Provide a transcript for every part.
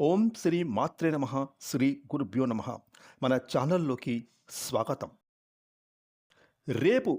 ఓం శ్రీ మాత్రే నమ శ్రీ గురుభ్యో నమ. మన ఛానల్లోకి స్వాగతం. రేపు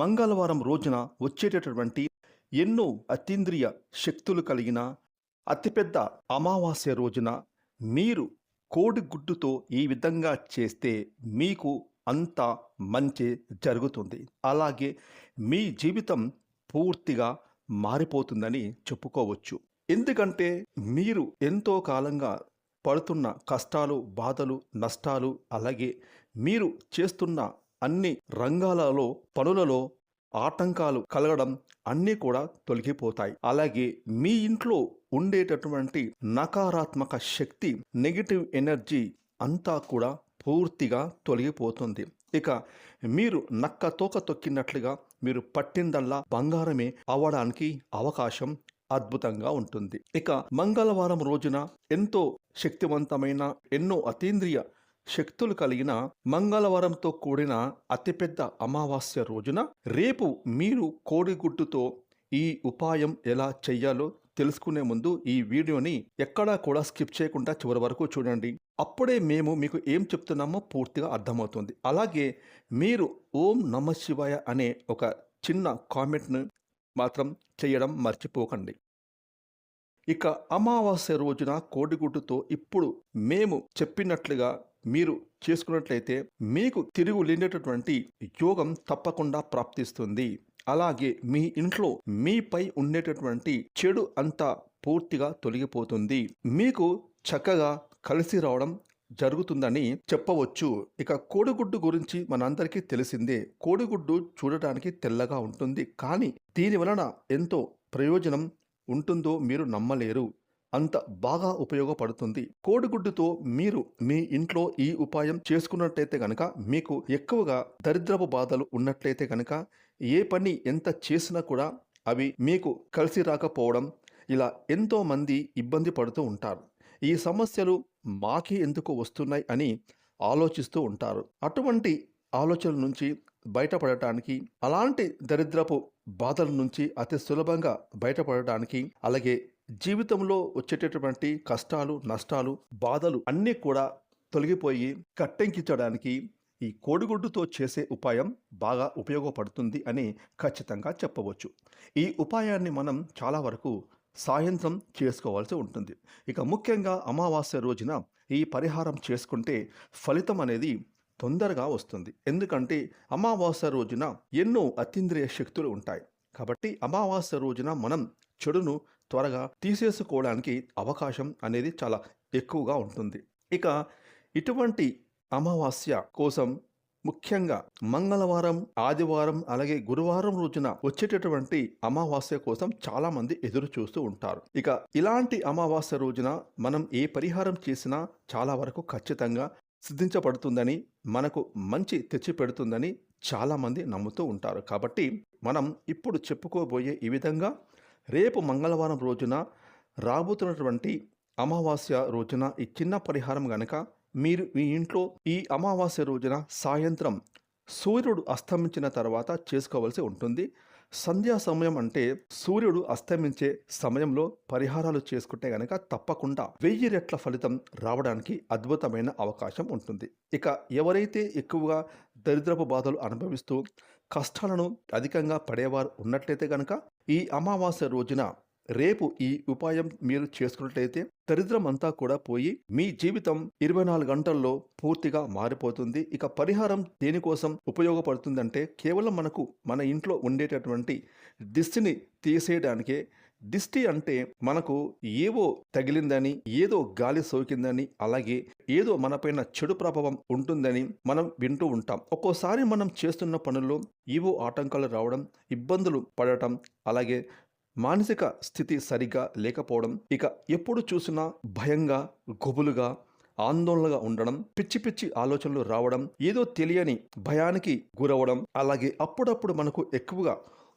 మంగళవారం రోజున వచ్చేటటువంటి ఎన్నో అతీంద్రియ శక్తులు కలిగిన అతిపెద్ద అమావాస్య రోజున మీరు కోడిగుడ్డుతో ఈ విధంగా చేస్తే మీకు అంత మంచి జరుగుతుంది. అలాగే మీ జీవితం పూర్తిగా మారిపోతుందని చెప్పుకోవచ్చు. ఎందుకంటే మీరు ఎంతో కాలంగా పడుతున్న కష్టాలు బాధలు నష్టాలు అలాగే మీరు చేస్తున్న అన్ని రంగాలలో పనులలో ఆటంకాలు కలగడం అన్నీ కూడా తొలగిపోతాయి. అలాగే మీ ఇంట్లో ఉండేటటువంటి నకారాత్మక శక్తి నెగిటివ్ ఎనర్జీ అంతా కూడా పూర్తిగా తొలగిపోతుంది. ఇక మీరు నక్క తోక తొక్కినట్లుగా మీరు పట్టిందల్లా బంగారమే అవ్వడానికి అవకాశం అద్భుతంగా ఉంటుంది. ఇక మంగళవారం రోజున ఎంతో శక్తివంతమైన ఎన్నో అతీంద్రియ శక్తులు కలిగిన మంగళవారంతో కూడిన అతిపెద్ద అమావాస్య రోజున రేపు మీరు కోడిగుడ్డుతో ఈ ఉపాయం ఎలా చెయ్యాలో తెలుసుకునే ముందు ఈ వీడియోని ఎక్కడా కూడా స్కిప్ చేయకుండా చివరి వరకు చూడండి. అప్పుడే మేము మీకు ఏం చెప్తున్నామో పూర్తిగా అర్థమవుతుంది. అలాగే మీరు ఓం నమ శివాయ అనే ఒక చిన్న కామెంట్ను మాత్రం చేయడం మర్చిపోకండి. ఇక అమావాస్య రోజున కోడిగుడ్డుతో ఇప్పుడు మేము చెప్పినట్లుగా మీరు చేసుకున్నట్లయితే మీకు తిరుగు లేనటువంటి యోగం తప్పకుండా ప్రాప్తిస్తుంది. అలాగే మీ ఇంట్లో మీపై ఉండేటటువంటి చెడు అంతా పూర్తిగా తొలగిపోతుంది. మీకు చక్కగా కలిసి రావడం జరుగుతుందని చెప్పవచ్చు. ఇక కోడిగుడ్డు గురించి మనందరికీ తెలిసిందే. కోడిగుడ్డు చూడటానికి తెల్లగా ఉంటుంది. కానీ దీని వలన ఎంతో ప్రయోజనం ఉంటుందో మీరు నమ్మలేరు. అంత బాగా ఉపయోగపడుతుంది. కోడిగుడ్డుతో మీరు మీ ఇంట్లో ఈ ఉపాయం చేసుకున్నట్లయితే గనక మీకు ఎక్కువగా దరిద్రపు బాధలు ఉన్నట్లయితే గనక ఏ పని ఎంత చేసినా కూడా అవి మీకు కలిసి రాకపోవడం ఇలా ఎంతోమంది ఇబ్బంది పడుతూ ఉంటారు. ఈ సమస్యలు మాకే ఎందుకు వస్తున్నాయి అని ఆలోచిస్తూ ఉంటారు. అటువంటి ఆలోచనల నుంచి బయటపడటానికి అలాంటి దరిద్రపు బాధల నుంచి అతి సులభంగా బయటపడటానికి అలాగే జీవితంలో వచ్చేటటువంటి కష్టాలు నష్టాలు బాధలు అన్నీ కూడా తొలగిపోయి కట్టెంకించడానికి ఈ కోడిగుడ్డుతో చేసే ఉపాయం బాగా ఉపయోగపడుతుంది అని ఖచ్చితంగా చెప్పవచ్చు. ఈ ఉపాయాన్ని మనం చాలా వరకు సాయంత్రం చేసుకోవాల్సి ఉంటుంది. ఇక ముఖ్యంగా అమావాస్య రోజున ఈ పరిహారం చేసుకుంటే ఫలితం అనేది తొందరగా వస్తుంది. ఎందుకంటే అమావాస్య రోజున ఎన్నో అతీంద్రియ శక్తులు ఉంటాయి. కాబట్టి అమావాస్య రోజున మనం చెడును త్వరగా తీసేసుకోవడానికి అవకాశం అనేది చాలా ఎక్కువగా ఉంటుంది. ఇక ఇటువంటి అమావాస్య కోసం ముఖ్యంగా మంగళవారం ఆదివారం అలాగే గురువారం రోజున వచ్చేటటువంటి అమావాస్య కోసం చాలా మంది ఎదురు చూస్తూ ఉంటారు. ఇక ఇలాంటి అమావాస్య రోజున మనం ఏ పరిహారం చేసినా చాలా వరకు ఖచ్చితంగా సిద్ధించబడుతుందని మనకు మంచి తెచ్చిపెడుతుందని చాలామంది నమ్ముతూ ఉంటారు. కాబట్టి మనం ఇప్పుడు చెప్పుకోబోయే ఈ విధంగా రేపు మంగళవారం రోజున రాబోతున్నటువంటి అమావాస్య రోజున ఈ చిన్న పరిహారం గనక మీరు మీ ఇంట్లో ఈ అమావాస్య రోజున సాయంత్రం సూర్యుడు అస్తమించిన తర్వాత చేసుకోవాల్సి ఉంటుంది. సంధ్యా సమయం అంటే సూర్యుడు అస్తమించే సమయంలో పరిహారాలు చేసుకుంటే గనక తప్పకుండా వెయ్యి రెట్ల ఫలితం రావడానికి అద్భుతమైన అవకాశం ఉంటుంది. ఇక ఎవరైతే ఎక్కువగా దరిద్రపు బాధలు అనుభవిస్తూ కష్టాలను అధికంగా పడేవారు ఉన్నట్లయితే గనక ఈ అమావాస్య రోజున రేపు ఈ ఉపాయం మీరు చేసుకున్నట్లయితే దరిద్రం అంతా కూడా పోయి మీ జీవితం ఇరవై నాలుగు గంటల్లో పూర్తిగా మారిపోతుంది. ఇక పరిహారం దేనికోసం ఉపయోగపడుతుందంటే కేవలం మనకు మన ఇంట్లో ఉండేటటువంటి దిష్టిని తీసేయడానికే. దిష్టి అంటే మనకు ఏవో తగిలిందని ఏదో గాలి సోకిందని అలాగే ఏదో మనపైన చెడు ప్రభావం ఉంటుందని మనం వింటూ ఉంటాం. ఒక్కోసారి మనం చేస్తున్న పనుల్లో ఏవో ఆటంకాలు రావడం ఇబ్బందులు పడటం అలాగే మానసిక స్థితి సరిగ్గా లేకపోవడం ఇక ఎప్పుడు చూసినా భయంగా గుబులుగా ఆందోళనగా ఉండడం పిచ్చి పిచ్చి ఆలోచనలు రావడం ఏదో తెలియని భయానికి గురవడం అలాగే అప్పుడప్పుడు మనకు ఎక్కువగా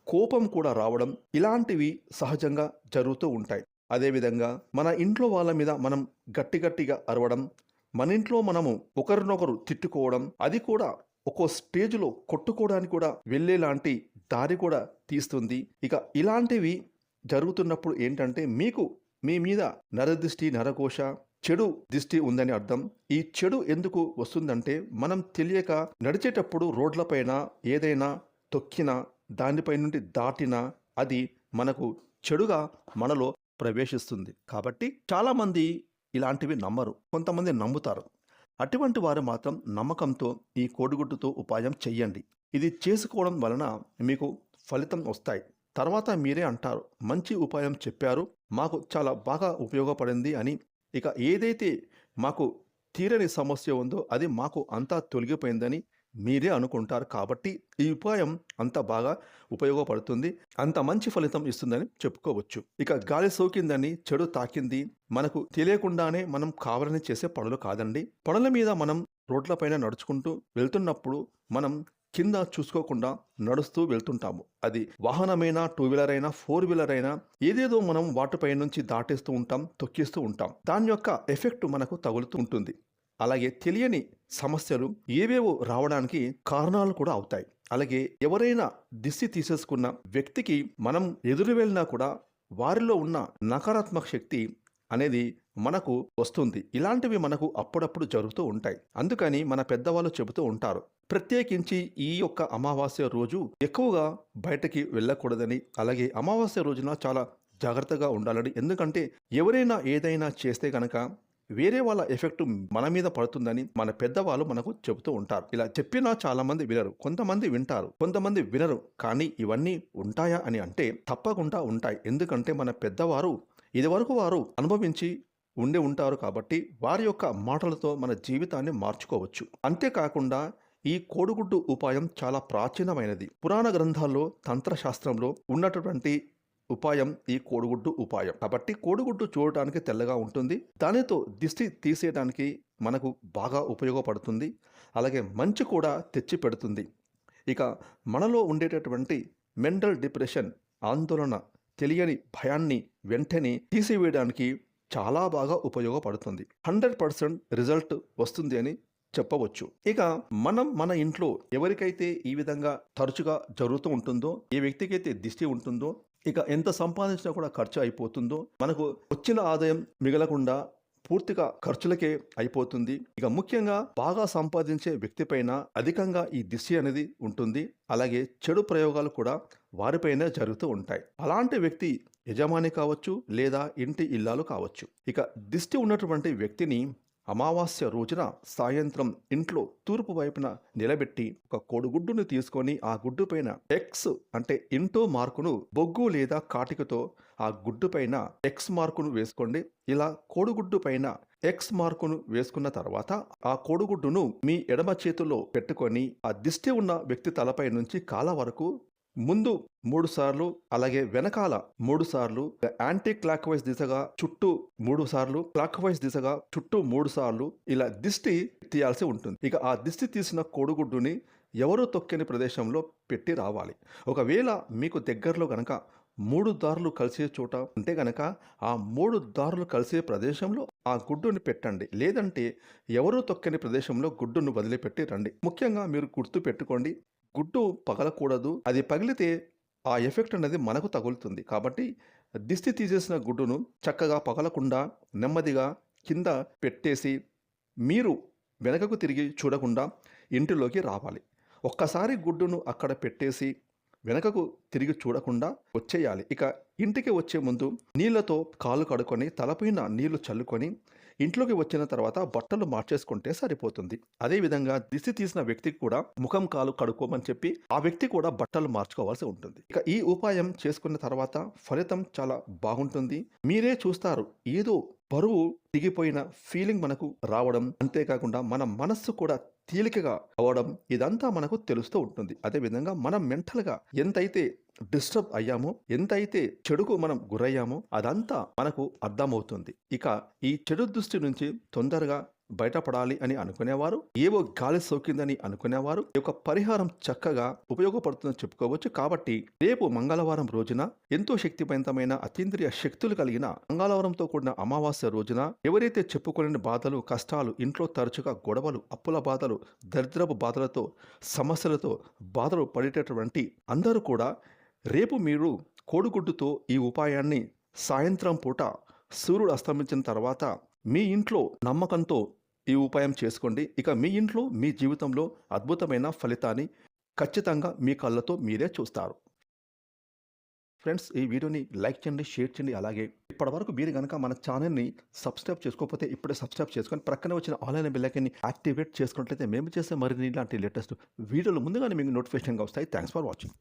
కోపం కూడా రావడం ఇలాంటివి సహజంగా జరుగుతూ ఉంటాయి. అదేవిధంగా మన ఇంట్లో వాళ్ళ మీద మనం గట్టి గట్టిగా అరవడం మన ఇంట్లో మనము ఒకరినొకరు తిట్టుకోవడం అది కూడా ఒక్కో స్టేజ్లో కొట్టుకోవడానికి కూడా వెళ్ళేలాంటి దారి కూడా తీస్తుంది. ఇక ఇలాంటివి జరుగుతున్నప్పుడు ఏంటంటే మీకు మీ మీద నరదృష్టి నరకోశ చెడు దిష్టి ఉందని అర్థం. ఈ చెడు ఎందుకు వస్తుందంటే మనం తెలియక నడిచేటప్పుడు రోడ్లపైన ఏదైనా తొక్కినా దానిపై నుండి దాటినా అది మనకు చెడుగా మనలో ప్రవేశిస్తుంది. కాబట్టి చాలామంది ఇలాంటివి నమ్మరు. కొంతమంది నమ్ముతారు. అటువంటి వారు మాత్రం నమ్మకంతో ఈ కోడిగుడ్డుతో ఉపాయం చెయ్యండి. ఇది చేసుకోవడం వలన మీకు ఫలితం వస్తాయి. తర్వాత మీరే అంటారు మంచి ఉపాయం చెప్పారు మాకు చాలా బాగా ఉపయోగపడింది అని. ఇక ఏదైతే మాకు తీరని సమస్య ఉందో అది మాకు అంతా తొలగిపోయిందని మీరే అనుకుంటారు కాబట్టి ఈ ఉపాయం అంత బాగా ఉపయోగపడుతుంది. అంత మంచి ఫలితం ఇస్తుందని చెప్పుకోవచ్చు. ఇక గాలి సోకిందని చెడు తాకింది మనకు తెలియకుండానే మనం కావాలని చేసే పనులు కాదండి. పనుల మీద మనం రోడ్లపైన నడుచుకుంటూ వెళ్తున్నప్పుడు మనం కింద చూసుకోకుండా నడుస్తూ వెళ్తుంటాము. అది వాహనమైనా టూ వీలర్ అయినా ఫోర్ వీలర్ అయినా ఏదేదో మనం వాటిపై నుంచి దాటేస్తూ ఉంటాం తొక్కిస్తూ ఉంటాం. దాని యొక్క ఎఫెక్ట్ మనకు తగులుతూ ఉంటుంది. అలాగే తెలియని సమస్యలు ఏవేవో రావడానికి కారణాలు కూడా అవుతాయి. అలాగే ఎవరైనా దిష్టి తీసేసుకున్న వ్యక్తికి మనం ఎదురు వెళ్ళినా కూడా వారిలో ఉన్న నకారాత్మక శక్తి అనేది మనకు వస్తుంది. ఇలాంటివి మనకు అప్పుడప్పుడు జరుగుతూ ఉంటాయి. అందుకని మన పెద్దవాళ్ళు చెబుతూ ఉంటారు ప్రత్యేకించి ఈ యొక్క అమావాస్య రోజు ఎక్కువగా బయటకి వెళ్ళకూడదని. అలాగే అమావాస్య రోజున చాలా జాగ్రత్తగా ఉండాలని. ఎందుకంటే ఎవరైనా ఏదైనా చేస్తే కనుక వేరే వాళ్ళ ఎఫెక్ట్ మన మీద పడుతుందని మన పెద్దవాళ్ళు మనకు చెబుతూ ఉంటారు. ఇలా చెప్పినా చాలా మంది వినరు. కొంతమంది వింటారు. కొంతమంది వినరు. కానీ ఇవన్నీ ఉంటాయా అని అంటే తప్పకుండా ఉంటాయి. ఎందుకంటే మన పెద్దవారు ఇదివరకు వారు అనుభవించి ఉండే ఉంటారు కాబట్టి వారి యొక్క మాటలతో మన జీవితాన్ని మార్చుకోవచ్చు. అంతేకాకుండా ఈ కోడిగుడ్డు ఉపాయం చాలా ప్రాచీనమైనది. పురాణ గ్రంథాల్లో తంత్రశాస్త్రంలో ఉన్నటువంటి ఉపాయం ఈ కోడిగుడ్డు ఉపాయం. కాబట్టి కోడిగుడ్డు చూడటానికి తెల్లగా ఉంటుంది. దానితో దిష్టి తీసేయడానికి మనకు బాగా ఉపయోగపడుతుంది. అలాగే మంచి కూడా తెచ్చి పెడుతుంది. ఇక మనలో ఉండేటటువంటి మెంటల్ డిప్రెషన్ ఆందోళన తెలియని భయాన్ని వెంటనే తీసివేయడానికి చాలా బాగా ఉపయోగపడుతుంది. హండ్రెడ్ పర్సెంట్ రిజల్ట్ వస్తుంది అని చెప్పవచ్చు. ఇక మనం మన ఇంట్లో ఎవరికైతే ఈ విధంగా తరచుగా జరుగుతూ ఉంటుందో ఏ వ్యక్తికైతే దిష్టి ఉంటుందో ఇక ఎంత సంపాదించినా కూడా ఖర్చు అయిపోతుందో మనకు వచ్చిన ఆదాయం మిగలకుండా పూర్తిగా ఖర్చులకే అయిపోతుంది. ఇక ముఖ్యంగా బాగా సంపాదించే వ్యక్తిపైన అధికంగా ఈ దిష్టి అనేది ఉంటుంది. అలాగే చెడు ప్రయోగాలు కూడా వారిపైనే జరుగుతూ ఉంటాయి. అలాంటి వ్యక్తి యజమాని కావచ్చు లేదా ఇంటి ఇల్లాలు కావచ్చు. ఇక దిష్టి ఉన్నటువంటి వ్యక్తిని అమావాస్య రోజున సాయంత్రం ఇంట్లో తూర్పు వైపున నిలబెట్టి ఒక కోడిగుడ్డును తీసుకొని ఆ గుడ్డు పైన ఎక్స్ అంటే ఇంటో మార్కును బొగ్గు లేదా కాటికతో ఆ గుడ్డు పైన ఎక్స్ మార్కును వేసుకోండి. ఇలా కోడిగుడ్డు పైన ఎక్స్ మార్కును వేసుకున్న తర్వాత ఆ కోడిగుడ్డును మీ ఎడమ చేతిలో పెట్టుకొని ఆ దిష్టి ఉన్న వ్యక్తి తలపై నుంచి కాల వరకు ముందు మూడు సార్లు అలాగే వెనకాల మూడు సార్లు యాంటీ క్లాక్ వైజ్ దిశగా చుట్టూ మూడు సార్లు క్లాక్ వైజ్ దిశగా చుట్టూ మూడు సార్లు ఇలా దిష్టి తీయాల్సి ఉంటుంది. ఇక ఆ దిష్టి తీసిన కోడిగుడ్డుని ఎవరు తొక్కని ప్రదేశంలో పెట్టి రావాలి. ఒకవేళ మీకు దగ్గరలో గనక మూడు దారులు కలిసే చోట ఉంటే గనక ఆ మూడు దారులు కలిసే ప్రదేశంలో ఆ గుడ్డుని పెట్టండి. లేదంటే ఎవరో తొక్కని ప్రదేశంలో గుడ్డును వదిలిపెట్టి రండి. ముఖ్యంగా మీరు గుర్తు పెట్టుకోండి గుడ్డు పగలకూడదు. అది పగిలితే ఆ ఎఫెక్ట్ అనేది మనకు తగులుతుంది. కాబట్టి దిష్టి తీసేసిన గుడ్డును చక్కగా పగలకుండా నెమ్మదిగా కింద పెట్టేసి మీరు వెనకకు తిరిగి చూడకుండా ఇంటిలోకి రావాలి. ఒక్కసారి గుడ్డును అక్కడ పెట్టేసి వెనకకు తిరిగి చూడకుండా వచ్చేయాలి. ఇక ఇంటికి వచ్చే ముందు నీళ్ళతో కాలు కడుకొని తలపైన నీళ్ళు చల్లుకొని ఇంట్లోకి వచ్చిన తర్వాత బట్టలు మార్చేసుకుంటే సరిపోతుంది. అదేవిధంగా దిశ తీసిన వ్యక్తికి కూడా ముఖం కాలు కడుక్కోమని చెప్పి ఆ వ్యక్తి కూడా బట్టలు మార్చుకోవాల్సి ఉంటుంది. ఇక ఈ ఉపాయం చేసుకున్న తర్వాత ఫలితం చాలా బాగుంటుంది. మీరే చూస్తారు. ఏదో బరువు దిగిపోయిన ఫీలింగ్ మనకు రావడం అంతేకాకుండా మన మనస్సు కూడా తేలికగా అవడం ఇదంతా మనకు తెలుస్తూ ఉంటుంది. అదేవిధంగా మనం మెంటల్గా ఎంతైతే డిస్టర్బ్ అయ్యామో ఎంతైతే చెడుకు మనం గురయ్యామో అదంతా మనకు అర్థమవుతుంది. ఇక ఈ చెడు దృష్టి నుంచి తొందరగా బయటపడాలి అని అనుకునేవారు ఏవో గాలి సోకిందని అనుకునేవారు ఈ యొక్క పరిహారం చక్కగా ఉపయోగపడుతుందని చెప్పుకోవచ్చు. కాబట్టి రేపు మంగళవారం రోజున ఎంతో శక్తివంతమైన అతీంద్రియ శక్తులు కలిగిన మంగళవారంతో కూడిన అమావాస్య రోజున ఎవరైతే చెప్పుకోలేని బాధలు కష్టాలు ఇంట్లో తరచుగా గొడవలు అప్పుల బాధలు దరిద్రపు బాధలతో సమస్యలతో బాధలు పడేటటువంటి అందరూ కూడా రేపు మీరు కోడిగుడ్డుతో ఈ ఉపాయాన్ని సాయంత్రం పూట సూర్యుడు అస్తమించిన తర్వాత మీ ఇంట్లో నమ్మకంతో ఈ ఉపాయం చేసుకోండి. ఇక మీ ఇంట్లో మీ జీవితంలో అద్భుతమైన ఫలితాన్ని ఖచ్చితంగా మీ కళ్ళతో మీరే చూస్తారు. ఫ్రెండ్స్ ఈ వీడియోని లైక్ చేయండి షేర్ చేయండి. అలాగే ఇప్పటివరకు మీరు కనుక మన ఛానల్ని సబ్స్క్రైబ్ చేసుకోకపోతే ఇప్పుడే సబ్స్క్రైబ్ చేసుకొని ప్రక్కన వచ్చిన ఆన్లైన్ బెల్లైకన్ని యాక్టివేట్ చేసుకున్నట్లయితే మేము చేసే మరిన్ని ఇలాంటి లేటెస్ట్ వీడియోలు ముందుగానే మీకు నోటిఫికేషన్గా వస్తాయి. Thanks for watching.